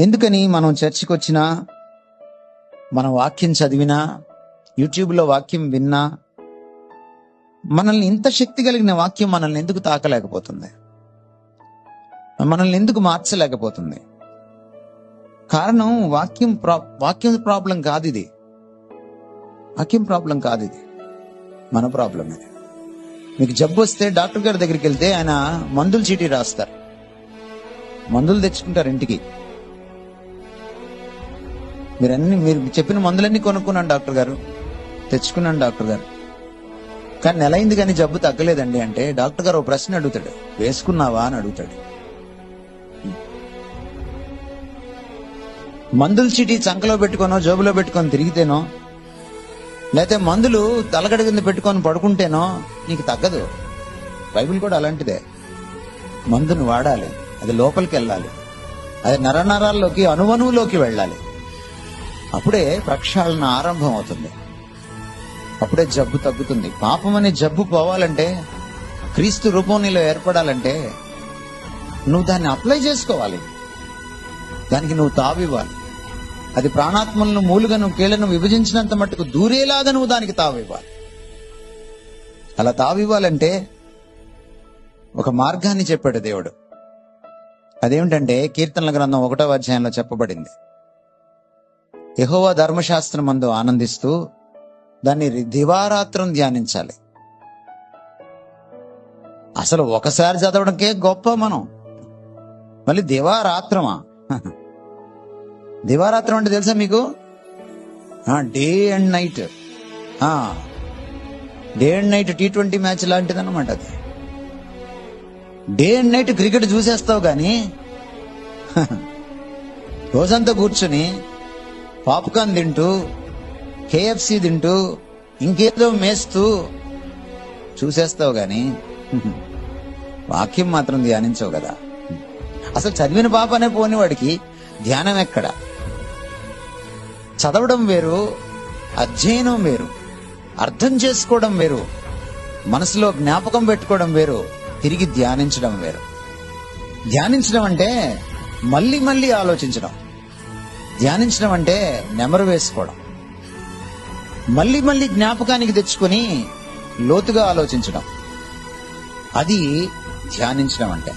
ఎందుకని మనం చర్చికి వచ్చినా మన వాక్యం చదివినా యూట్యూబ్లో వాక్యం విన్నా మనల్ని ఇంత శక్తి కలిగిన వాక్యం మనల్ని ఎందుకు తాకలేకపోతుంది? మనల్ని ఎందుకు మార్చలేకపోతుంది? కారణం వాక్యం ప్రా వాక్యం ప్రాబ్లం కాదు ఇది వాక్యం ప్రాబ్లం కాదు ఇది మన ప్రాబ్లం ఇది. మీకు జబ్బు వస్తే డాక్టర్ గారి దగ్గరికి వెళ్తే ఆయన మందులు చీటీ రాస్తారు. మందులు తెచ్చుకుంటారు ఇంటికి. మీరు అన్ని మీరు చెప్పిన మందులన్నీ కొనుక్కున్నాను డాక్టర్ గారు. తెచ్చుకున్నాను డాక్టర్ గారు. కానీ నెల అయింది కానీ జబ్బు తగ్గలేదండి అంటే డాక్టర్ గారు ఒక ప్రశ్న అడుగుతాడు. వేసుకున్నావా అని అడుగుతాడు. మందుల చీటీ చంకలో పెట్టుకోనో జోబులో పెట్టుకొని తిరిగితేనో లేకపోతే మందులు తలగడ కింద పెట్టుకొని పడుకుంటేనో నీకు తగ్గదు. బైబిల్ కూడా అలాంటిదే. మందును వాడాలి. అది లోపలికి వెళ్ళాలి. అది నరనరాల్లోకి అణువణువులోకి వెళ్ళాలి. అప్పుడే ప్రక్షాళన ఆరంభం అవుతుంది అప్పుడే జబ్బు తగ్గుతుంది. పాపం అనే జబ్బు పోవాలంటే క్రీస్తు రూపం నీలో ఏర్పడాలంటే నువ్వు దాన్ని అప్లై చేసుకోవాలి. దానికి నువ్వు తావివ్వాలి. అది ప్రాణాత్మలను మూలుగను కీళ్ళను విభజించినంత మట్టుకు దూరేలాగా నువ్వు దానికి తావివ్వాలి. అలా తావివ్వాలంటే ఒక మార్గాన్ని చెప్పాడు దేవుడు. అదేమిటంటే కీర్తనల గ్రంథం ఒకటో అధ్యాయంలో చెప్పబడింది. యహోవ ధర్మశాస్త్రం అందు ఆనందిస్తూ దాన్ని దివారాత్రం ధ్యానించాలి. అసలు ఒకసారి చదవడంకే గొప్ప మనం. మళ్ళీ దివారాత్రమా? దివారాత్రం అంటే తెలుసా మీకు? Day and night. Day and night T twenty match లాంటిది అనమాట అది. డే అండ్ నైట్ క్రికెట్ చూసేస్తావు కానీ రోజంతా కూర్చొని పాప్కార్న్ తింటూ కేఎఫ్సి తింటూ ఇంకేదో మేస్తూ చూసేస్తావు గాని. వాక్యం మాత్రం ధ్యానించవు కదా. అసలు చదివిన పాపనే పోని వాడికి ధ్యానం ఎక్కడ? చదవడం వేరు అధ్యయనం వేరు అర్థం చేసుకోవడం వేరు మనసులో జ్ఞాపకం పెట్టుకోవడం వేరు తిరిగి ధ్యానించడం వేరు. ధ్యానించడం అంటే మళ్ళీ మళ్ళీ ఆలోచించడం. ధ్యానించడం అంటే నెమరు వేసుకోవడం. మళ్ళీ మళ్ళీ జ్ఞాపకానికి తెచ్చుకొని లోతుగా ఆలోచించడం. అది ధ్యానించడం అంటే.